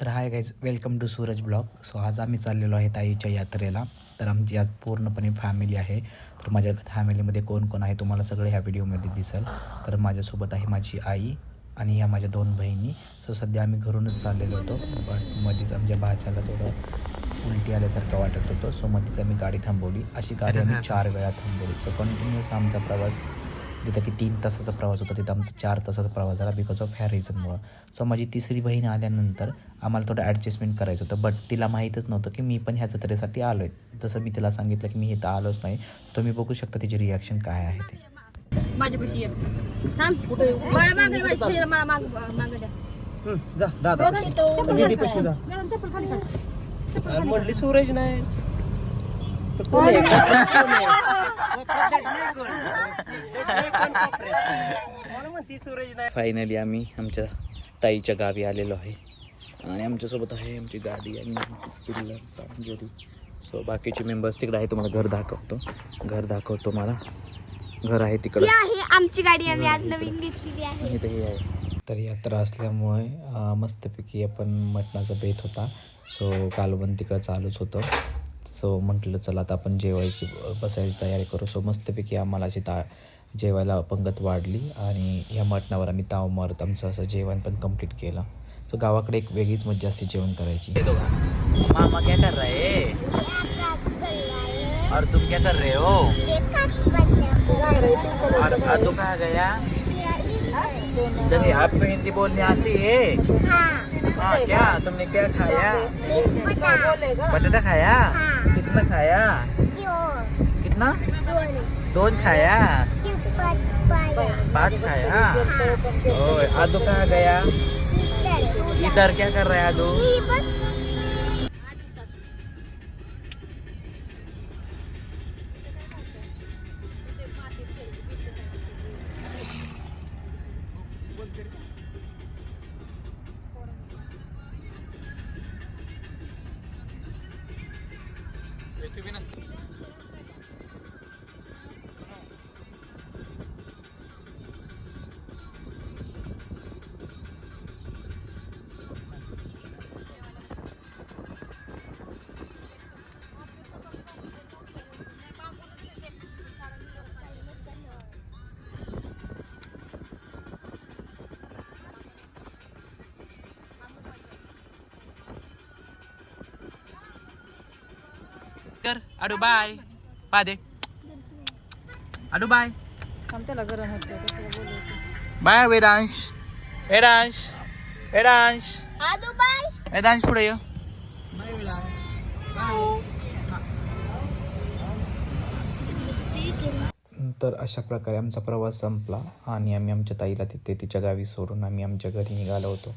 तर hi guys welcome to Suraj vlog so आज आम्ही चाललेलो आहे ताईच्या यात्रेला. तर आमची आज पूर्णपणे फॅमिली आहे. तर माझ्या फॅमिलीमध्ये कोण कोण आहे तुम्हाला सगळं ह्या व्हिडिओमध्ये दिसेल. तर माझ्यासोबत आहे माझी आई आणि ह्या माझ्या दोन बहिणी. सो सध्या आम्ही घरूनच चाललेलो होतो पण मध्येच आमच्या भाच्याला थोडं उलटी आल्यासारखं वाटत होतं. सो मध्येच आम्ही गाडी थांबवली. अशी गाडी आम्ही चार वेळा थांबवली. सो कंटिन्युअस आमचा प्रवास जिथं की तीन तासाचा प्रवास होता तिथं आमचा चार तासाचा प्रवास झाला बिकॉज ऑफ ह्या रिझनमुळं सो माझी तिसरी बहीण आल्यानंतर आम्हाला थोडं ॲडजस्टमेंट करायचं होतं बट तिला माहीतच नव्हतं की मी पण ह्या जत्रेसाठी आलो आहे तसं मी तिला सांगितलं की मी इथं आलोच नाही तुम्ही बघू शकता तिची रिॲक्शन काय आहे ते. माझ्यापाशी जा जा फायनली आम्ही आमच्या ताईच्या गावी आलेलो आहे. आणि आमच्यासोबत आहे आमची गाडी आणि आमची सो बाकीचे मेंबर्स तिकडे आहे तुम्हाला घर दाखवतो. घर दाखवतो मला. घर आहे तिकडं. आमची गाडी आम्ही आज नवीन घेतलेली आहे. हे तर यात्रा असल्यामुळे मस्तपैकी आपण मटणाचा बेत होता. सो कालवण तिकडं चालूच होतं. सो म्हटलं चला आता आपण जेवायची बसायची तयारी करू. सो मस्तपैकी आम्हाला अशी ता जेवायला पंगत वाढली आणि ह्या मटणावर आम्ही ताव मारत आमचं असं जेवण पण कंप्लीट केलं. सो गावाकडे एक वेगळीच मजा असते जेवण करायची. मामा क्या कर रहे हैं? और तुम क्या कर रहे हो? और कहाँ गया? जब आपको हिंदी बोलने आती है। हाँ। क्या तुमने क्या खाया? बटाटा खाया? कितना खाया? कितना? दोन खाया? पाँच खाया? और आदू कहाँ गया? इधर क्या कर रहा है आदू? estoy bien. कर. अडू बाय. बाय त्याला गरम होतं त्याला बोलवते. बाय वेदांश. वेदांश. वेदांश. आदू बाय. वेदांश पुढे ये. तर अशा प्रकारे आमचा प्रवास संपला आणि आम्ही आमच्या ताईला तिथे तिच्या गावी सोडून आम्ही आमच्या घरी निघालो होतो.